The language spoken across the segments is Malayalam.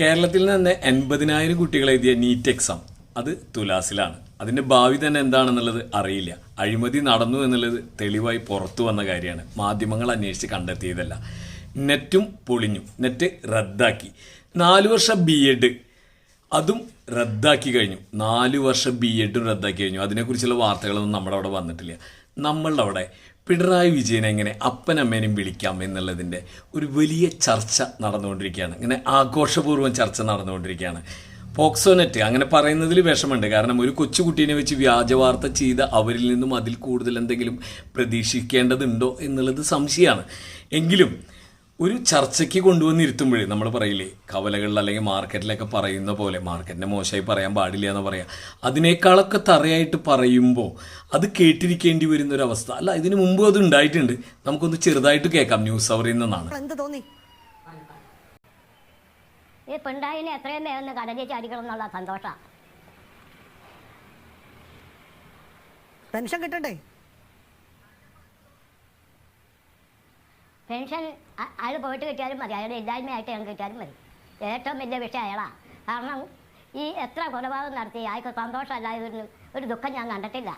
കേരളത്തിൽ നിന്ന് എൺപതിനായിരം കുട്ടികൾ എഴുതിയ നീറ്റ് എക്സാം അത് തുലാസിലാണ്. അതിന്റെ ഭാവി തന്നെ എന്താണെന്നുള്ളത് അറിയില്ല. അഴിമതി നടന്നു എന്നുള്ളത് തെളിവായി പുറത്തു വന്ന കാര്യമാണ്. മാധ്യമങ്ങൾ അന്വേഷിച്ച് കണ്ടെത്തിയതല്ല. നെറ്റും പൊളിഞ്ഞു. നെറ്റ് റദ്ദാക്കി. നാല് വർഷം ബി എഡ്. അതും റദ്ദാക്കി കഴിഞ്ഞു. നാല് വർഷം ബി എഡും റദ്ദാക്കി കഴിഞ്ഞു. അതിനെക്കുറിച്ചുള്ള വാർത്തകളൊന്നും നമ്മുടെ അവിടെ വന്നിട്ടില്ല. നമ്മളവിടെ പിണറായി വിജയൻ എങ്ങനെ അപ്പനമ്മേനെയും വിളിക്കാം എന്നുള്ളതിന്റെ ഒരു വലിയ ചർച്ച നടന്നുകൊണ്ടിരിക്കുകയാണ്. ഇങ്ങനെ ആഘോഷപൂർവം ചർച്ച നടന്നുകൊണ്ടിരിക്കുകയാണ്. പോക്സോനെറ്റ് അങ്ങനെ പറയുന്നതിൽ വിഷമമുണ്ട്. കാരണം ഒരു കൊച്ചുകുട്ടീനെ വെച്ച് വ്യാജവാർത്ത ചെയ്ത അവരിൽ നിന്നും അതിൽ കൂടുതൽ എന്തെങ്കിലും പ്രതീക്ഷിക്കേണ്ടതുണ്ടോ എന്നുള്ളത് സംശയമാണ്. എങ്കിലും ഒരു ചർച്ചയ്ക്ക് കൊണ്ടുവന്നിരുത്തുമ്പോഴേ നമ്മൾ പറയില്ലേ കവലകളിൽ അല്ലെങ്കിൽ മാർക്കറ്റിലൊക്കെ പറയുന്ന പോലെ മാർക്കറ്റിനെ മോശമായി പറയാൻ പാടില്ല എന്ന് പറയാം. അതിനേക്കാളൊക്കെ തറയായിട്ട് പറയുമ്പോൾ അത് കേട്ടിരിക്കേണ്ടി വരുന്ന ഒരു അവസ്ഥ അല്ല ഇതിനു മുമ്പ് അത് ഉണ്ടായിട്ടുണ്ട്. നമുക്കൊന്ന് ചെറുതായിട്ട് കേൾക്കാം. ന്യൂസ് അവറിൽ നിന്നാണ്. എന്ത് തോന്നി? ഈ പിണ്ടായിനെ എത്രയും വേഗം കടലിൽ ചാടിക്കണം എന്നുള്ള സന്തോഷമാണ് പെൻഷൻ കിട്ടണ്ടേ? പെൻഷൻ അയാൾ പോയിട്ട് കിട്ടിയാലും മതി. അയാളുടെ ഇല്ലായ്മയായിട്ട് ഞങ്ങൾക്ക് കിട്ടിയാലും മതി. ഏറ്റവും വലിയ വിഷയം അയാളാണ് കാരണം ഈ എത്ര കൊലപാതകം നടത്തി അയാൾക്ക് സന്തോഷമല്ലായതൊരു ഒരു ദുഃഖം ഞാൻ കണ്ടിട്ടില്ല.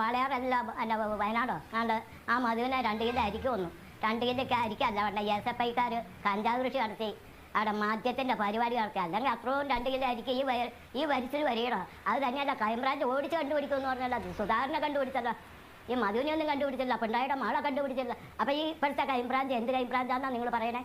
വാളയാറല്ല അല്ല വയനാടോ? ആണ്ട് ആ മധുവിനെ രണ്ട് കിലോ അരിക്ക് വന്നു രണ്ട് കിലോയ്ക്ക് അരിക്കല്ല വേണ്ട. എസ് എഫ് ഐക്കാർ കഞ്ചാവ് കൃഷി നടത്തി. അവിടെ മാധ്യത്തിന്റെ പരിപാടി നടത്തി. അല്ലെങ്കിൽ അത്രയും രണ്ട് കിലോ അരിക്ക് ഈ ഈ വരിച്ചിൽ വരികണോ അത് തന്നെയല്ല ക്രൈംബ്രാഞ്ച് ഓടിച്ച് കണ്ടുപിടിക്കുമെന്ന് പറഞ്ഞല്ലോ. സുധാകരനെ കണ്ടുപിടിച്ചല്ലോ. ഈ മധുവിനെ ഒന്നും കണ്ടുപിടിച്ചില്ല പിണ്ടായുടെ മാളെ കണ്ടുപിടിച്ചില്ല അപ്പൊ ഈ ഇപ്പോഴത്തെ ക്രൈംബ്രാഞ്ച് എന്ത് ക്രൈംബ്രാഞ്ചാന്നാ നിങ്ങൾ പറയണേ?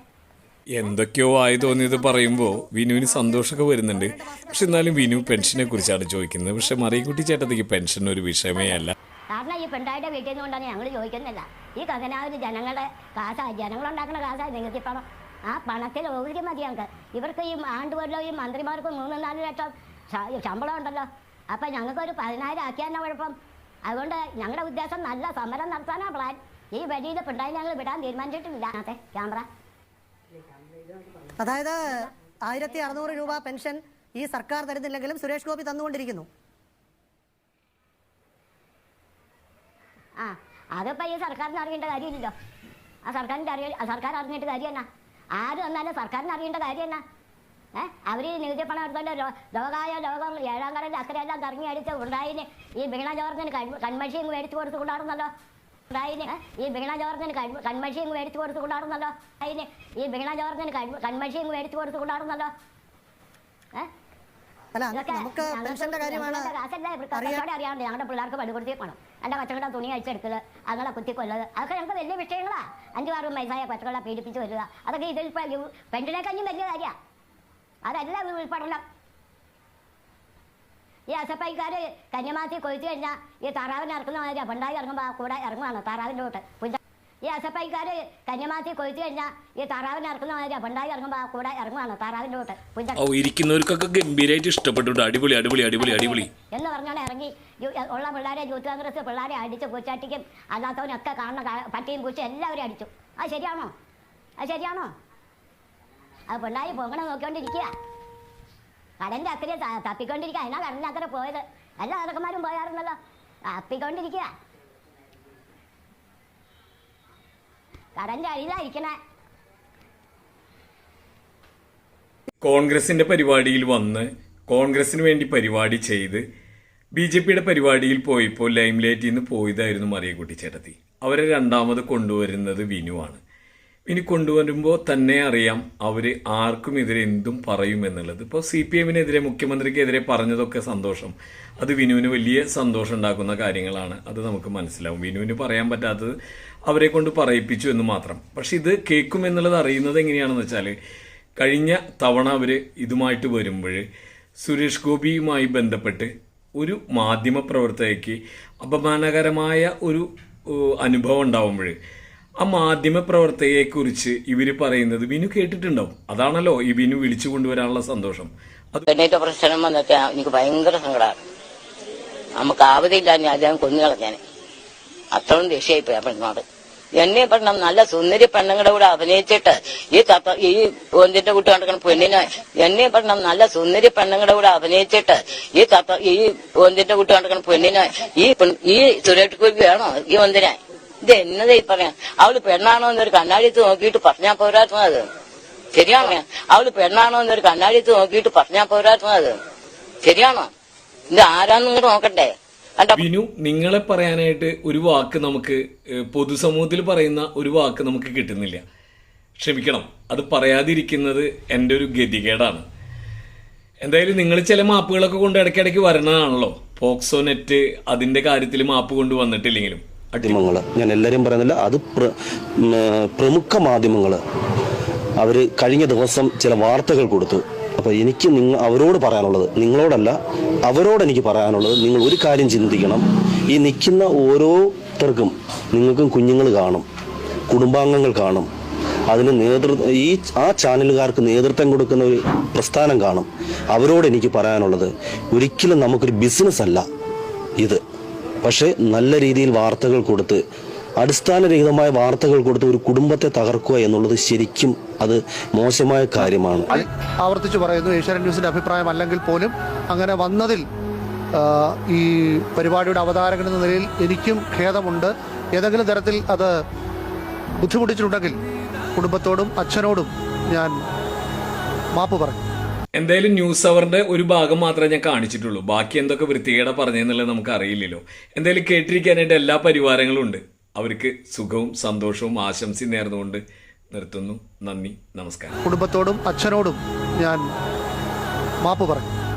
എന്തൊക്കെയോ ആയി തോന്നിയത് പറയുമ്പോൾ വിനുവിന് സന്തോഷമൊക്കെ വരുന്നുണ്ട്. പക്ഷെ എന്നാലും വിനു പെൻഷനെ കുറിച്ചാണ് ചോദിക്കുന്നത്. പക്ഷെ മറിയക്കുട്ടി ചേട്ടത്തേക്ക് പെൻഷൻ ഒരു വിഷയമേ അല്ല. കാരണം ഈ പെണ്ടായുടെ വീട്ടിൽ നിന്ന് കൊണ്ടാണ് ഞങ്ങൾ ചോദിക്കുന്നില്ല. ഈ കഥനാവിന് ജനങ്ങളുടെ കാശായി ജനങ്ങളുണ്ടാക്കുന്ന കാശായി നിങ്ങൾക്ക് പണം. ആ പണത്തിൽ ഓഹരി മതി ഞങ്ങൾക്ക്. ഇവർക്ക് ഈ ആണ്ടുവല്ലോ ഈ മന്ത്രിമാർക്ക് മൂന്ന് നാല് ലക്ഷം ശമ്പളം ഉണ്ടല്ലോ. അപ്പം ഞങ്ങൾക്കൊരു പതിനായിരം ആക്കിയാൽ കുഴപ്പം? അതുകൊണ്ട് ഞങ്ങളുടെ ഉദ്ദേശം നല്ല സമരം നടത്താനാണ് പ്ലാൻ ഈ വഴിയിൽ പിണ്ടായി ഞങ്ങൾ വിടാൻ തീരുമാനിച്ചിട്ടില്ല. അതെ ക്യാമറ. അതായത് ആയിരത്തി അറുന്നൂറ് രൂപ പെൻഷൻ ഈ സർക്കാർ തരുന്നില്ലെങ്കിലും സുരേഷ് ഗോപി തന്നുകൊണ്ടിരിക്കുന്നു. ആ അതിപ്പോൾ ഈ സർക്കാരിന് അറിയേണ്ട കാര്യമില്ലല്ലോ. ആ സർക്കാരിന്റെ അറിയ സർക്കാർ അറിഞ്ഞിട്ട് കാര്യം എന്നാ ആര് തന്നാലും സർക്കാരിന് അറിയേണ്ട കാര്യം എന്നാ അവർ നികുതി പണം എടുത്തോണ്ട് ലോകായ ലോകം ഏഴാം കടലിൽ അക്കരെല്ലാം കറങ്ങി അടിച്ച് ഉണ്ടായിന് ഈ വീണ ജോർജിന് കൺമഷിയും മേടിച്ചു കൊടുത്ത് കൊണ്ടാടുന്നല്ലോ. ഉണ്ടായിന്? ഈ വീണ ജോർജിന് കൺമഷിയും മേടിച്ചു കൊടുത്ത് കൊണ്ടാടുന്നല്ലോ. അതിന് ഈ വീണ ജോർജിന് കൺമഷിയും മേടിച്ചു കൊടുത്ത് കൊണ്ടാടുന്നല്ലോ. ഏ? അല്ല നമുക്ക് ഞങ്ങൾക്ക് കാര്യമാണ് ഞങ്ങളുടെ കാശല്ലേ? ഇവർക്ക് അറിയാൻ കച്ചവടം അറിയാണ്ട് ഞങ്ങളുടെ പിള്ളേർക്ക് പടുകൊടുത്തി പോകണം എന്റെ കൊച്ചുങ്ങളുടെ തുണി അഴിച്ചെടുക്കൽ അങ്ങനെ കുത്തിക്കൊല്ലത് അതൊക്കെ ഞങ്ങൾക്ക് വലിയ വിഷയങ്ങളാ. അഞ്ചു ആറ് വയസ്സായ കൊച്ചകളെ പീഡിപ്പിച്ച് വരിക അതൊക്കെ ഇതിൽ പെണ്ണിനെ പെൻഷനേക്കഞ്ഞും വലിയ കാര്യമാണ് അതല്ല ഉൾപ്പെടണം. ഈ അസപ്പൈക്കാർ കന്യമാത്തി കൊയ്ച്ചു കഴിഞ്ഞാൽ ഈ താറാവിന് ഇറക്കുന്ന മാതിരി പണ്ടായി ഇറങ്ങുമ്പോൾ കൂടെ ഇറങ്ങുവാണ് താറാവിന്റെ കൂട്ട്. പുഞ്ച ഈ അസപ്പൈക്കാർ കന്യമാത്തി കൊയ്ച്ചു കഴിഞ്ഞാൽ ഈ താറാവിന് ഇറക്കുന്ന മാതിരി പണ്ടായി ഇറങ്ങുമ്പോൾ കൂടെ ഇറങ്ങുവാണ് താറാവിന്റെ കൂട്ട്. പുഞ്ച ഓ ഇരിക്കുന്നവർക്കൊക്കെ ഗംഭീരമായിട്ട് ഇഷ്ടപ്പെട്ടിട്ടുണ്ട്. അടിപൊളി അടിപൊളി അടിപൊളി അടിപൊളി. എന്ന് പറഞ്ഞാണ് ഇറങ്ങി ഉള്ള പിള്ളേരെ യൂത്ത് കോൺഗ്രസ് പിള്ളേരെ അടിച്ച് പൂച്ചാട്ടിക്കും അല്ലാത്തവനൊക്കെ കാണുന്ന പട്ടിയും കൂച്ചും എല്ലാവരും അടിച്ചു. അത് ശരിയാണോ? അത് ശരിയാണോ? അത് പിള്ളാരി പൊങ്ങണ നോക്കിക്കൊണ്ടിരിക്കുക. കടലിന്റെ അക്കരെ തപ്പിക്കൊണ്ടിരിക്കുക. അതിനാ കടലിന്റെ അക്കരെ പോയത്? എല്ലാ ഇറക്കന്മാരും പോയാറുണ്ടല്ലോ തപ്പിക്കൊണ്ടിരിക്കുക. കടലിന്റെ അടിയിലായിരിക്കണേ. കോൺഗ്രസിന്റെ പരിപാടിയിൽ വന്ന് കോൺഗ്രസിന് വേണ്ടി പരിപാടി ചെയ്ത് ബി ജെ പിയുടെ പരിപാടിയിൽ പോയപ്പോൾ ലൈംലൈറ്റിൽ നിന്ന് പോയതായിരുന്നു മറിയക്കുട്ടി ചേട്ടത്തി അവരെ രണ്ടാമത് കൊണ്ടുവരുന്നത് വിനുവാണ്. ഇനി കൊണ്ടുവരുമ്പോൾ തന്നെ അറിയാം അവർ ആർക്കും എതിരെ എന്തും പറയും എന്നുള്ളത്. ഇപ്പോൾ സി പി എമ്മിനെതിരെ മുഖ്യമന്ത്രിക്കെതിരെ പറഞ്ഞതൊക്കെ സന്തോഷം. അത് വിനുവിന് വലിയ സന്തോഷം ഉണ്ടാക്കുന്ന കാര്യങ്ങളാണ്. അത് നമുക്ക് മനസ്സിലാവും. വിനുവിന് പറയാൻ പറ്റാത്തത് അവരെ കൊണ്ട് പറയിപ്പിച്ചു എന്ന് മാത്രം. പക്ഷെ ഇത് കേൾക്കും എന്നുള്ളത് അറിയുന്നത് എങ്ങനെയാണെന്ന് വെച്ചാൽ കഴിഞ്ഞ തവണ അവർ ഇതുമായിട്ട് വരുമ്പോൾ സുരേഷ് ഗോപിയുമായി ബന്ധപ്പെട്ട് ഒരു മാധ്യമപ്രവർത്തകയ്ക്ക് അപമാനകരമായ ഒരു അനുഭവം ഉണ്ടാവുമ്പോൾ ആ മാധ്യമ പ്രവർത്തകയെക്കുറിച്ച് ഇവർ പറയുന്നത് ബിനു കേട്ടിട്ടുണ്ടാവും. അതാണല്ലോ ഈ ബിനു വിളിച്ചു കൊണ്ടുവരാനുള്ള സന്തോഷം. അത് പ്രശ്നം വന്നൊക്കെ എനിക്ക് ഭയങ്കര സങ്കടമാണ് നമുക്ക് ആവതില്ല ഞാൻ അദ്ദേഹം കൊന്നു കളഞ്ഞാൻ അത്രയും ദേഷ്യമായിപ്പോയി ആ പെണ്ണോട് എന്നെ പെണ്ണം നല്ല സുന്ദരി പെണ്ണുങ്ങളുടെ കൂടെ അഭിനയിച്ചിട്ട് ഈ തത്ത ഈ ഒന്നിന്റെ കുട്ടി കണ്ടിരിക്കുന്ന പെണ്ണിനെ എന്നെ പെണ്ണം നല്ല സുന്ദരി പെണ്ണുങ്ങളുടെ കൂടെ അഭിനയിച്ചിട്ട് ഈ തത്ത ഈ ഒന്നിന്റെ കുട്ടി കണ്ടിരിക്കുന്ന പെണ്ണിനെ ഈ ഈ സുരേഷ് ഗോപി വേണോ? ഈ ഒന്നിനെ ഇത് എന്നതാ ഈ പറയാ അവൾ പെണ്ണാണോ എന്നൊരു കണ്ണാടിയത്ത് നോക്കിയിട്ട് പറഞ്ഞാ പോരാത്തത് ശരിയാണോ? അവൾ പെണ്ണാണോ എന്നൊരു കണ്ണാടിയത്ത് നോക്കിയിട്ട് പറഞ്ഞാ പോരാത്തുന്നത് ശരിയാണോ? ഇത് ആരാന്നും കൂടെ നോക്കണ്ടേ? കണ്ട വിനു നിങ്ങളെ പറയാനായിട്ട് ഒരു വാക്ക് നമുക്ക് പൊതുസമൂഹത്തിൽ പറയുന്ന ഒരു വാക്ക് നമുക്ക് കിട്ടുന്നില്ല. ക്ഷമിക്കണം. അത് പറയാതിരിക്കുന്നത് എന്റെ ഒരു ഗതികേടാണ്. എന്തായാലും നിങ്ങൾ ചില മാപ്പുകളൊക്കെ കൊണ്ട് ഇടയ്ക്കിടയ്ക്ക് വരണതാണല്ലോ. പോക്സോ നെറ്റ് അതിന്റെ കാര്യത്തിൽ മാപ്പ് കൊണ്ട് വന്നിട്ടില്ലെങ്കിലും അടി- മാധ്യമങ്ങൾ. ഞാൻ എല്ലാവരും പറയുന്നില്ല അത് പ്രമുഖ മാധ്യമങ്ങൾ. അവർ കഴിഞ്ഞ ദിവസം ചില വാർത്തകൾ കൊടുത്തു. അപ്പോൾ എനിക്ക് നിങ്ങൾ അവരോട് പറയാനുള്ളത് നിങ്ങളോടല്ല അവരോട് എനിക്ക് പറയാനുള്ളത് നിങ്ങൾ ഒരു കാര്യം ചിന്തിക്കണം. ഈ നിൽക്കുന്ന ഓരോരുത്തർക്കും നിങ്ങൾക്കും കുഞ്ഞുങ്ങൾ കാണും കുടുംബാംഗങ്ങൾ കാണും. അതിന് നേതൃ ഈ ആ ചാനലുകാർക്ക് നേതൃത്വം കൊടുക്കുന്ന ഒരു പ്രസ്ഥാനം കാണും. അവരോട് എനിക്ക് പറയാനുള്ളത് ഒരിക്കലും നമുക്കൊരു ബിസിനസ് അല്ല ഇത്. പക്ഷേ നല്ല രീതിയിൽ വാർത്തകൾ കൊടുത്ത് അടിസ്ഥാനരഹിതമായ വാർത്തകൾ കൊടുത്ത് ഒരു കുടുംബത്തെ തകർക്കുക എന്നുള്ളത് ശരിക്കും അത് മോശമായ കാര്യമാണ്. ആവർത്തിച്ചു പറയുന്നു ഏഷ്യാനെറ്റ് ന്യൂസിന്റെ അഭിപ്രായം അല്ലെങ്കിൽ പോലും അങ്ങനെ വന്നതിൽ ഈ പരിപാടിയുടെ അവതാരകൻ എന്ന നിലയിൽ എനിക്കും ഖേദമുണ്ട്. ഏതെങ്കിലും തരത്തിൽ അത് ബുദ്ധിമുട്ടിച്ചിട്ടുണ്ടെങ്കിൽ കുടുംബത്തോടും അച്ഛനോടും ഞാൻ മാപ്പ് പറയും. എന്തായാലും ന്യൂസ് അവറിന്റെ ഒരു ഭാഗം മാത്രമേ ഞാൻ കാണിച്ചിട്ടുള്ളൂ. ബാക്കി എന്തൊക്കെ വൃത്തികേട പറഞ്ഞെന്നുള്ളത് നമുക്ക് അറിയില്ലല്ലോ എന്തായാലും കേട്ടിരിക്കാനായിട്ട് എല്ലാ പരിവാരങ്ങളും ഉണ്ട്. അവർക്ക് സുഖവും സന്തോഷവും ആശംസയും നേർന്നുകൊണ്ട് നിർത്തുന്നു. നന്ദി നമസ്കാരം. കുടുംബത്തോടും അച്ഛനോടും ഞാൻ മാപ്പ് പറയും.